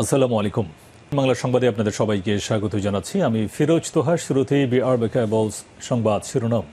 আসসালামু আলাইকুম। বাংলা সংবাদে আপনাদের সবাইকে স্বাগত জানাচ্ছি। আমি ফিরোজ তোহার শুরুতেই বিআর সংবাদ শিরোনাম।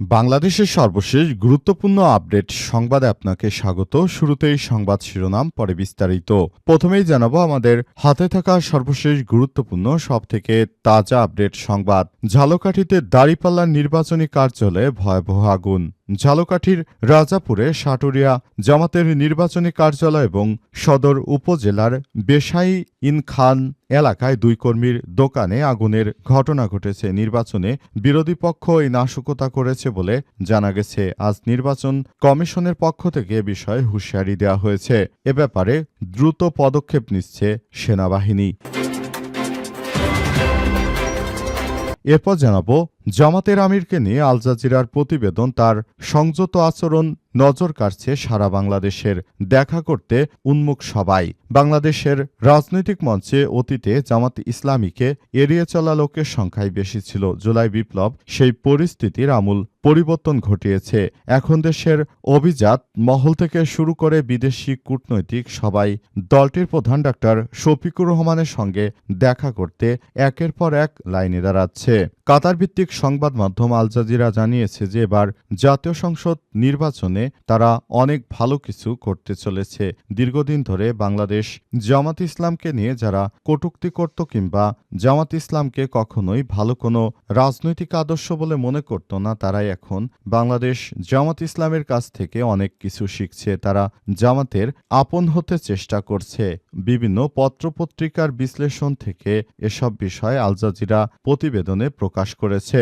বাংলাদেশের সর্বশেষ গুরুত্বপূর্ণ আপডেট সংবাদে আপনাকে স্বাগত। শুরুতেই সংবাদ শিরোনাম, পরে বিস্তারিত। প্রথমেই জানাব আমাদের হাতে থাকা সর্বশেষ গুরুত্বপূর্ণ, সবথেকে তাজা আপডেট সংবাদ। ঝালকাঠিতে দাঁড়িপাল্লার নির্বাচনী কার্যালয়ে ভয়াবহ আগুন। ঝালকাঠির, রাজাপুরে সাটুরিয়া জামাতের নির্বাচনী কার্যালয় এবং সদর উপজেলার বেসাই ইন খান এলাকায় দুই কর্মীর দোকানে আগুনের ঘটনা ঘটেছে। নির্বাচনে বিরোধী পক্ষ এই নাশকতা করেছে বলে জানা গেছে। আজ নির্বাচন কমিশনের পক্ষ থেকে এ বিষয়ে হুঁশিয়ারি দেওয়া হয়েছে। এ ব্যাপারে দ্রুত পদক্ষেপ নিচ্ছে সেনাবাহিনী। এরপর জানাব জামাতের আমিরকে নিয়ে আল জাজিরার প্রতিবেদন তার সংযত আচরণ নজর কাড়ছে সারা বাংলাদেশের দেখা করতে উন্মুখ সবাই। বাংলাদেশের রাজনৈতিক মঞ্চে অতীতে জামাত ইসলামীকে এড়িয়ে চলা লোকের সংখ্যাই বেশি ছিল। জুলাই বিপ্লব সেই পরিস্থিতির আমূল পরিবর্তন ঘটিয়েছে। এখন দেশের অভিজাত মহল থেকে শুরু করে বিদেশি কূটনৈতিক সবাই দলটির প্রধান ডাক্তার শফিকুর রহমানের সঙ্গে দেখা করতে একের পর এক লাইনে দাঁড়াচ্ছে। কাতার ভিত্তিক সংবাদ মাধ্যম আল জাজিরা জানিয়েছে যে এবার জাতীয় সংসদ নির্বাচনে তারা অনেক ভালো কিছু করতে চলেছে। দীর্ঘদিন ধরে বাংলাদেশ জামাত ইসলামকে নিয়ে যারা কটুক্তি করত কিংবা জামাত ইসলামকে কখনোই ভালো কোনো রাজনৈতিক আদর্শ বলে মনে করত না, তারাই এখন বাংলাদেশ জামাত ইসলামের কাছ থেকে অনেক কিছু শিখছে। তারা জামাতের আপন হতে চেষ্টা করছে। বিভিন্ন পত্রপত্রিকার বিশ্লেষণ থেকে এসব বিষয় আল জাজিরা প্রতিবেদনে প্রকাশ করেছে।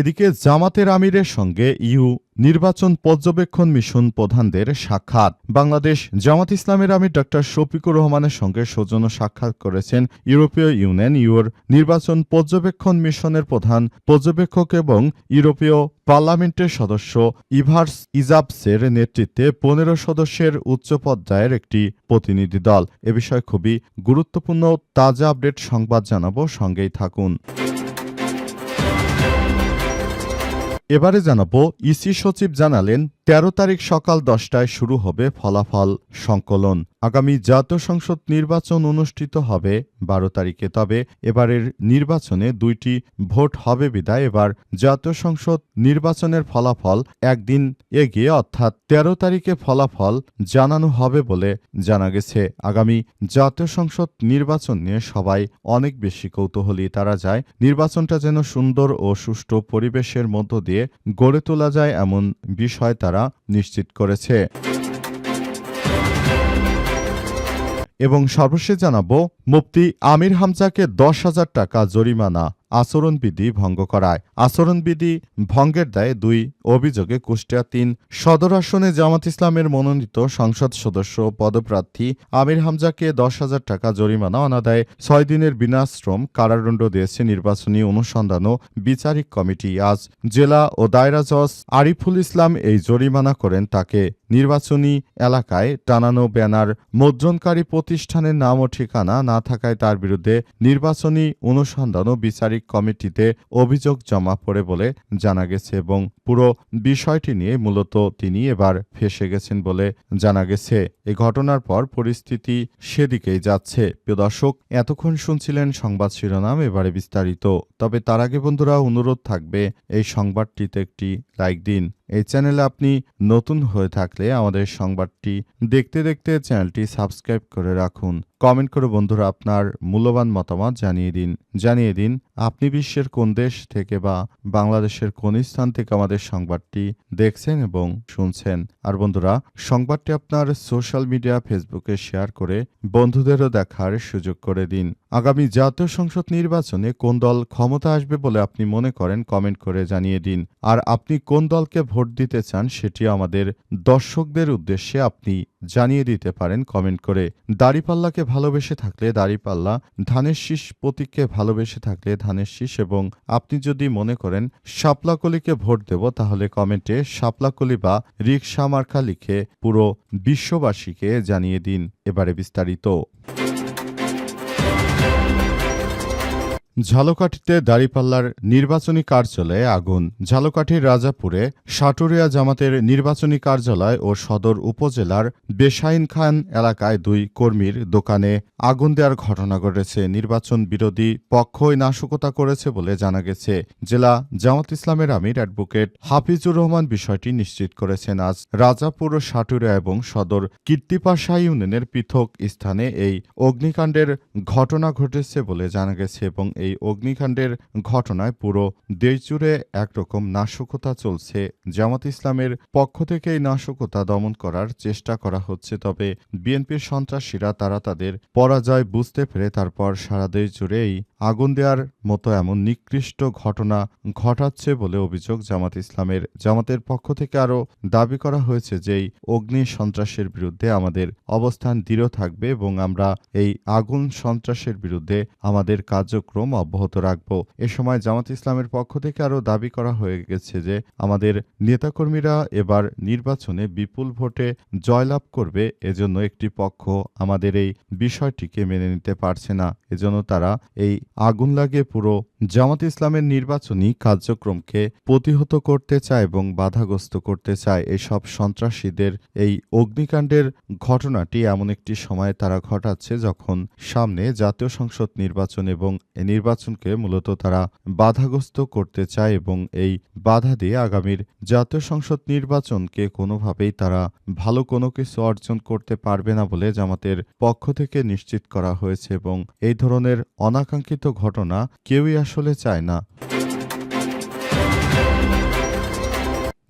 এদিকে জামাতের আমিরের সঙ্গে ইউ নির্বাচন পর্যবেক্ষণ মিশন প্রধানদের সাক্ষাৎ। বাংলাদেশ জামাত ইসলামের আমির ডক্টর শফিকুর রহমানের সঙ্গে সৌজন্য সাক্ষাৎ করেছেন ইউরোপীয় ইউনিয়ন ইউর নির্বাচন পর্যবেক্ষণ মিশনের প্রধান পর্যবেক্ষক এবং ইউরোপীয় পার্লামেন্টের সদস্য ইভার্স ইজাবসের নেতৃত্বে পনেরো সদস্যের উচ্চ পর্যায়ের একটি প্রতিনিধি দল। এ বিষয়ে খুবই গুরুত্বপূর্ণ, তাজা আপডেট সংবাদ জানাব। সঙ্গেই থাকুন। এবারে জানাব ইসি সচিব জানালেন তেরো তারিখ সকাল দশটায় শুরু হবে ফলাফল সংকলন। আগামী জাতীয় সংসদ নির্বাচন অনুষ্ঠিত হবে বারো তারিখে। তবে এবারের নির্বাচনে দুইটি ভোট হবে বিদায়। এবার জাতীয় সংসদ নির্বাচনের ফলাফল একদিন এগিয়ে, অর্থাৎ তেরো তারিখে ফলাফল জানানো হবে বলে জানা গেছে। আগামী জাতীয় সংসদ নির্বাচন নিয়ে সবাই অনেক বেশি কৌতূহলী। তারা যায় নির্বাচনটা যেন সুন্দর ও সুষ্ঠু পরিবেশের মধ্য দিয়ে গড়ে তোলা যায় এমন বিষয় তারা নিশ্চিত করেছে। এবং সর্বশেষ জানাব মুফতি আমির হামজাকে দশ হাজার টাকা জরিমানা। আচরণবিধি ভঙ্গ করায়। আচরণবিধি ভঙ্গের দায়ে দুই অভিযোগে কুষ্টিয়া তিন সদর আসনে জামাত ইসলামের মনোনীত সংসদ সদস্য পদপ্রার্থী আমির হামজাকে দশ হাজার টাকা জরিমানা অনাদায়ে ছয় দিনের বিনাশ্রম কারাদণ্ড দিয়েছে নির্বাচনী অনুসন্ধান ও বিচারিক কমিটি। আজ জেলা ও দায়রা জজ আরিফুল ইসলাম এই জরিমানা করেন তাকে। নির্বাচনী এলাকায় টানানো ব্যানার, মুদ্রণকারী প্রতিষ্ঠানের নাম ও ঠিকানা না থাকায় তার বিরুদ্ধে নির্বাচনী অনুসন্ধান ও বিচারিক কমিটিতে অভিযোগ জমা পড়ে বলে জানা গেছে এবং পুরো বিষয়টি নিয়ে মূলত তিনি এবার ফেসে গেছেন বলে জানা গেছে। এ ঘটনার পর পরিস্থিতি সেদিকেই যাচ্ছে। প্রিয় দর্শক, এতক্ষণ শুনছিলেন সংবাদ শিরোনাম, এবারে বিস্তারিত। তবে তার আগে বন্ধুরা, অনুরোধ থাকবে এই সংবাদটিতে একটি লাইক দিন। এই চ্যানেলে আপনি নতুন হয়ে থাকলে আমাদের সংবাদটি দেখতে দেখতে চ্যানেলটি সাবস্ক্রাইব করে রাখুন। কমেন্ট করে বন্ধুরা আপনার মূল্যবান মতামত জানিয়ে দিন। জানিয়ে দিন, আপনি বিশ্বের কোন দেশ থেকে বা বাংলাদেশের কোন স্থান থেকে আমাদের সংবাদটি দেখছেন এবং শুনছেন। আর বন্ধুরা, সংবাদটি আপনার সোশ্যাল মিডিয়া, ফেসবুকে শেয়ার করে বন্ধুদেরও দেখার সুযোগ করে দিন। আগামী জাতীয় সংসদ নির্বাচনে কোন দল ক্ষমতা আসবে বলে আপনি মনে করেন, কমেন্ট করে জানিয়ে দিন। আর আপনি কোন দলকে ভোট দিতে চান সেটি আমাদের দর্শকদের উদ্দেশ্যে আপনি জানিয়ে দিতে পারেন কমেন্ট করে। দাড়িপাল্লাকে ভালোবেসে থাকলে দাড়িপাল্লা, ধানের শীষ প্রতীককে ভালোবেসে থাকলে ধানের শীষ এবং আপনি যদি মনে করেন শাপলাকলিকে ভোট দেব, তাহলে কমেন্টে শাপলাকলি বা রিক্সা মার্কা লিখে পুরো বিশ্ববাসীকে জানিয়ে দিন। এবারে বিস্তারিত। ঝালকাঠিতে দাঁড়িপাল্লার নির্বাচনী কার্যালয়ে আগুন। ঝালকাঠির রাজাপুরে সাটুরিয়া জামাতের নির্বাচনী কার্যালয় ও সদর উপজেলার বেসাইন খান এলাকায় দুই কর্মীর দোকানে আগুন দেওয়ার ঘটনা ঘটেছে। নির্বাচন বিরোধী পক্ষই নাশকতা করেছে বলে জানা গেছে। জেলা জামাত ইসলামের আমির অ্যাডভোকেট হাফিজুর রহমান বিষয়টি নিশ্চিত করেছেন। আজ রাজাপুর ও সাটুরিয়া এবং সদর কীর্তিপাশা ইউনিয়নের পৃথক স্থানে এই অগ্নিকাণ্ডের ঘটনা ঘটেছে বলে জানা গেছে এবং অগ্নিকাণ্ডের ঘটনায় পুরো দেশজুড়ে একরকম নাশকতা চলছে। জামাত ইসলামের পক্ষ থেকে এই নাশকতা দমন করার চেষ্টা করা হচ্ছে, তবে বিএনপির সন্ত্রাসীরা তারা তাদের পরাজয় বুঝতে পেরে তারপর সারা দেশ জুড়ে এই আগুন দেওয়ার মতো এমন নিকৃষ্ট ঘটনা ঘটাচ্ছে বলে অভিযোগ জামাত ইসলামের। জামাতের পক্ষ থেকে আরও দাবি করা হয়েছে যে এই অগ্নি সন্ত্রাসের বিরুদ্ধে আমাদের অবস্থান দৃঢ় থাকবে এবং আমরা এই আগুন সন্ত্রাসের বিরুদ্ধে আমাদের কার্যক্রম অব্যাহত রাখব। এ সময় জামাত ইসলামের পক্ষ থেকে আরও দাবি করা হয়ে গেছে যে, আমাদের নেতাকর্মীরা এবার নির্বাচনে বিপুল ভোটে জয়লাভ করবে, এজন্য একটি পক্ষ আমাদের এই বিষয়টিকে মেনে নিতে পারছে না। এজন্য তারা এই আগুন লাগে পুরো জামাত ইসলামের নির্বাচনী কার্যক্রমকে প্রতিহত করতে চায় এবং বাধাগ্রস্ত করতে চায়। এসব সন্ত্রাসীদের এই অগ্নিকাণ্ডের ঘটনাটি এমন একটি সময়ে তারা ঘটাচ্ছে যখন সামনে জাতীয় সংসদ নির্বাচন এবং নির্বাচনকে মূলত তারা বাধাগ্রস্ত করতে চায় এবং এই বাধা দিয়ে আগামীর জাতীয় সংসদ নির্বাচনকে কোনোভাবেই তারা ভালো কোনো কিছু অর্জন করতে পারবে না বলে জামাতের পক্ষ থেকে নিশ্চিত করা হয়েছে এবং এই ধরনের অনাকাঙ্ক্ষিত ঘটনা কেউই আসলে চায় না।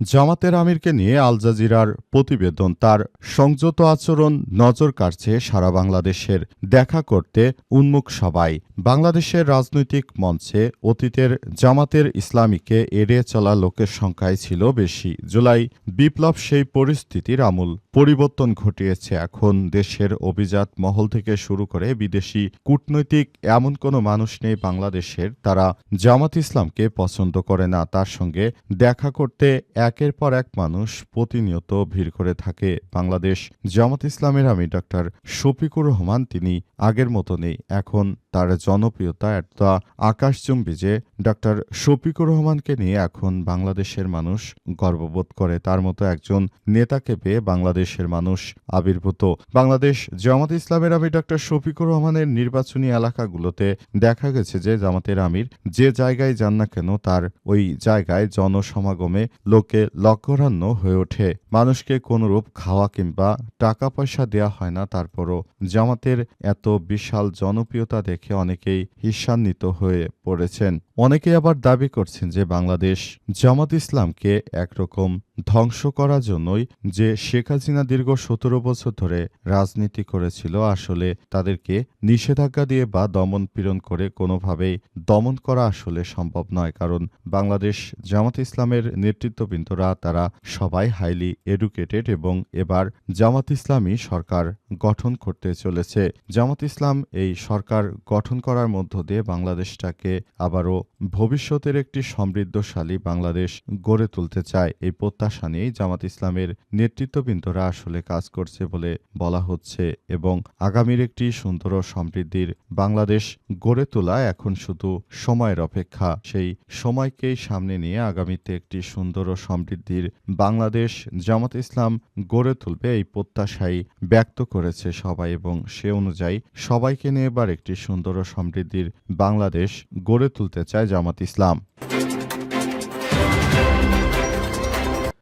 জামাতের আমিরকে নিয়ে আল জাজিরার প্রতিবেদন তার সংযত আচরণ নজর কাড়ছে সারা বাংলাদেশের দেখা করতে উন্মুখ সবাই বাংলাদেশের রাজনৈতিক মঞ্চে অতীতের জামাতের ইসলামীকে এড়িয়ে চলা লোকের সংখ্যায় ছিল বেশি। জুলাই বিপ্লব সেই পরিস্থিতির আমূল পরিবর্তন ঘটিয়েছে। এখন দেশের অভিজাত মহল থেকে শুরু করে বিদেশি কূটনৈতিক এমন কোনো মানুষ নেই বাংলাদেশের, তারা জামাত ইসলামকে পছন্দ করে না। তার সঙ্গে দেখা করতে একের পর এক মানুষ প্রতিনিয়ত ভিড় করে থাকে বাংলাদেশ। জামাত ইসলামের আমি ডক্টর শফিকুর রহমান, তিনি আগের মতো নেই এখন তার জনপ্রিয়তা এতটা আকাশচুম্বী যে ডক্টর শফিকুর রহমানকে নিয়ে এখন বাংলাদেশের মানুষ গর্ববোধ করে। তার মতো একজন নেতাকে পেয়ে বাংলাদেশের মানুষ আবির্ভূত। বাংলাদেশ জামাত ইসলামের আমির ডক্টর শফিকুর রহমানের নির্বাচনী এলাকাগুলোতে দেখা গেছে যে জামাতের আমির যে জায়গায় যান না কেন তার ওই জায়গায় জনসমাগমে লোকে লক্ষ্যরান্য হয়ে ওঠে। মানুষকে কোনরূপ খাওয়া কিংবা টাকা পয়সা দেয়া হয় না। তারপরও জামাতের এত বিশাল জনপ্রিয়তা দেখে অনেকেই ঈর্ষান্বিত হয়ে পড়েছেন। অনেকে আবার দাবি করছেন যে বাংলাদেশ জামাত ইসলামকে একরকম ধ্বংস করার জন্যই যে শেখ হাসিনা দীর্ঘ সতেরো বছর ধরে রাজনীতি করেছিল, আসলে তাদেরকে নিষেধাজ্ঞা দিয়ে বা দমন পীড়ন করে কোনোভাবেই দমন করা আসলে সম্ভব নয়। কারণ বাংলাদেশ জামাত ইসলামের নেতৃত্ববৃন্দরা, তারা সবাই হাইলি এডুকেটেড এবং এবার জামাত ইসলামী সরকার গঠন করতে চলেছে। জামাত ইসলাম এই সরকার গঠন করার মধ্য দিয়ে বাংলাদেশটাকে আবারও ভবিষ্যতের একটি সমৃদ্ধশালী বাংলাদেশ গড়ে তুলতে চায়। এই প্রত্যাশা নিয়েই জামাত ইসলামের নেতৃত্ববৃন্দরা আসলে কাজ করছে বলে বলা হচ্ছে এবং আগামীর একটি সুন্দর ও সমৃদ্ধির বাংলাদেশ গড়ে তোলা এখন শুধু সময়ের অপেক্ষা। সেই সময়কেই সামনে নিয়ে আগামীতে একটি সুন্দর ও সমৃদ্ধির বাংলাদেশ জামাত ইসলাম গড়ে তুলবে এই প্রত্যাশাই ব্যক্ত করেছে সবাই এবং সে অনুযায়ী সবাইকে নিয়ে এবার একটি সুন্দর ও সমৃদ্ধির বাংলাদেশ গড়ে তুলতে চায় জামাত ইসলাম।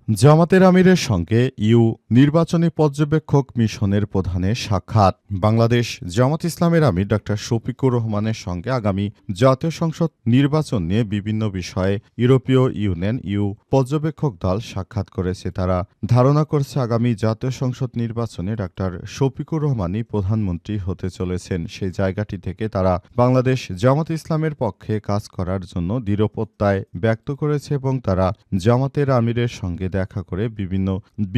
জামাতের আমিরের সঙ্গে ইউ নির্বাচনী পর্যবেক্ষক মিশনের প্রধানের সাক্ষাৎ। বাংলাদেশ জামাত ইসলামের আমির ডক্টর শফিকুর রহমানের সঙ্গে আগামী জাতীয় সংসদ নির্বাচন নিয়ে বিভিন্ন বিষয়ে ইউরোপীয় ইউনিয়ন ইউ পর্যবেক্ষক দল সাক্ষাৎ করেছে। তারা ধারণা করছে আগামী জাতীয় সংসদ নির্বাচনে ডক্টর শফিকুর রহমানই প্রধানমন্ত্রী হতে চলেছেন। সেই জায়গাটি থেকে তারা বাংলাদেশ জামাত ইসলামের পক্ষে কাজ করার জন্য দৃঢ়প্রত্যয় ব্যক্ত করেছে এবং তারা জামাতের আমিরের সঙ্গে দেখা করে বিভিন্ন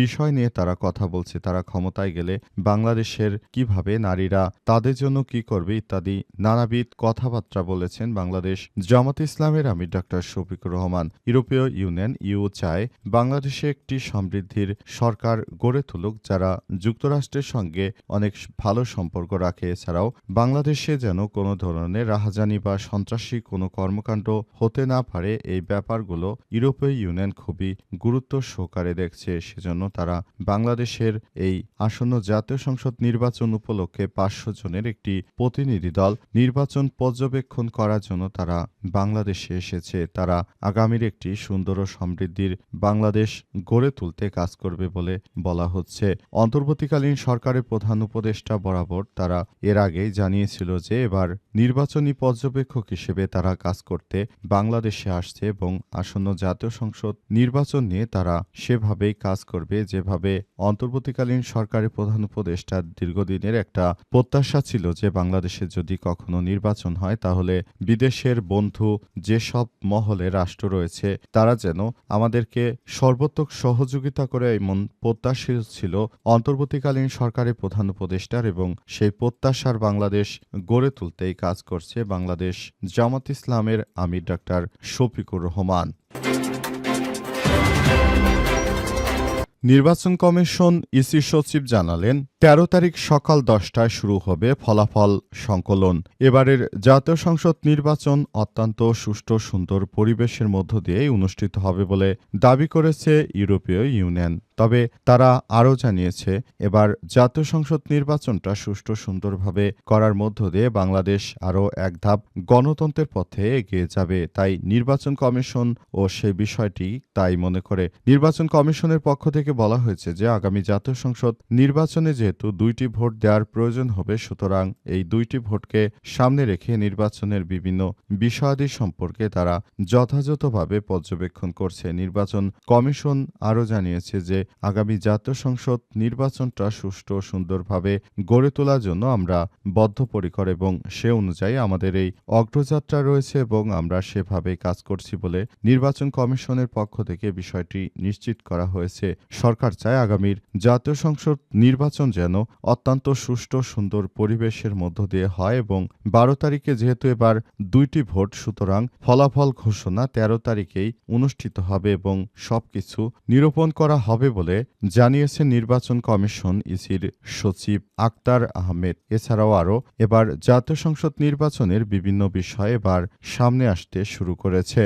বিষয় নিয়ে তারা কথা বলছে, তারা ক্ষমতায় গেলে বাংলাদেশের কীভাবে নারীরা তাদের জন্য কি করবে ইত্যাদি নানাবিধ কথাবার্তা বলেছেন বাংলাদেশ জামাত ইসলামের আমির ডাক্তার শফিকুর রহমান। ইউরোপীয় ইউনিয়ন ইউ চায় বাংলাদেশে একটি সমৃদ্ধির সরকার গড়ে তুলুক, যারা যুক্তরাষ্ট্রের সঙ্গে অনেক ভালো সম্পর্ক রাখে। এছাড়াও বাংলাদেশে যেন কোনো ধরনের রাহাজানি বা সন্ত্রাসী কোনো কর্মকাণ্ড হতে না পারে, এই ব্যাপারগুলো ইউরোপীয় ইউনিয়ন খুবই গুরুত্ব সহকারে দেখছে, সেজন্য তারা বাংলাদেশের এই আসন্ন জাতীয় সংসদ নির্বাচন উপলক্ষে পাঁচশো জনের একটি প্রতিনিধি দল নির্বাচন পর্যবেক্ষণ করার জন্য তারা বাংলাদেশে এসেছে। তারা আগামীর একটি সুন্দর ও সমৃদ্ধির বাংলাদেশ গড়ে তুলতে কাজ করবে বলে বলা হচ্ছে। অন্তর্বর্তীকালীন সরকারের প্রধান উপদেষ্টা বরাবর তারা এর আগেই জানিয়েছিল যে, এবার নির্বাচনী পর্যবেক্ষক হিসেবে তারা কাজ করতে বাংলাদেশে আসছে এবং আসন্ন জাতীয় সংসদ নির্বাচন নিয়ে তারা সেভাবেই কাজ করবে, যেভাবে অন্তর্বর্তীকালীন সরকারের প্রধান উপদেষ্টার দীর্ঘদিনের একটা প্রত্যাশা ছিল যে বাংলাদেশে যদি কখনো নির্বাচন হয়, তাহলে বিদেশের বন্ধু যেসব মহলে রাষ্ট্র রয়েছে, তারা যেন আমাদেরকে সর্বোত্তক সহযোগিতা করে এমন প্রত্যাশীল ছিল অন্তর্বর্তীকালীন সরকারের প্রধান উপদেষ্টার এবং সেই প্রত্যাশার বাংলাদেশ গড়ে তুলতেই কাজ করছে বাংলাদেশ জামাত ইসলামের আমির ডাক্তার শফিকুর রহমান। নির্বাচন কমিশন ইসি সচিব জানালেন তেরো তারিখ সকাল দশটায় শুরু হবে ফলাফল সংকলন। এবারের জাতীয় সংসদ নির্বাচন অত্যন্ত সুষ্ঠু, সুন্দর পরিবেশের মধ্য দিয়েই অনুষ্ঠিত হবে বলে দাবি করেছে ইউরোপীয় ইউনিয়ন। তবে তারা আরও জানিয়েছে, এবার জাতীয় সংসদ নির্বাচনটা সুষ্ঠু, সুন্দরভাবে করার মধ্য দিয়ে বাংলাদেশ আরও এক ধাপ গণতন্ত্রের পথে এগিয়ে যাবে। তাই নির্বাচন কমিশন ও সেই বিষয়টি তাই মনে করে। নির্বাচন কমিশনের পক্ষ থেকে বলা হয়েছে যে, আগামী জাতীয় সংসদ নির্বাচনে যেহেতু দুইটি ভোট দেওয়ার প্রয়োজন হবে, সুতরাং এই দুইটি ভোটকে সামনে রেখে নির্বাচনের বিভিন্ন বিষয়াদি সম্পর্কে তারা যথাযথভাবে পর্যবেক্ষণ করছে। নির্বাচন কমিশন আরও জানিয়েছে যে, আগামী জাতীয় সংসদ নির্বাচনটা সুষ্ঠু ও সুন্দরভাবে গড়ে তোলার জন্য আমরা বদ্ধপরিকর এবং সে অনুযায়ী আমাদের এই অগ্রযাত্রা রয়েছে এবং আমরা সেভাবে কাজ করছি বলে নির্বাচন কমিশনের পক্ষ থেকে বিষয়টি নিশ্চিত করা হয়েছে। সরকার চায় আগামীর জাতীয় সংসদ নির্বাচন যেন অত্যন্ত সুষ্ঠু, সুন্দর পরিবেশের মধ্য দিয়ে হয় এবং বারো তারিখে যেহেতু এবার দুইটি ভোট, সুতরাং ফলাফল ঘোষণা তেরো তারিখেই অনুষ্ঠিত হবে এবং সবকিছু নিরূপণ করা হবে বলে জানিয়েছে নির্বাচন কমিশন ইসির সচিব আক্তার আহমেদ। এছাড়াও আরও এবার জাতীয় সংসদ নির্বাচনের বিভিন্ন বিষয় এবার সামনে আসতে শুরু করেছে।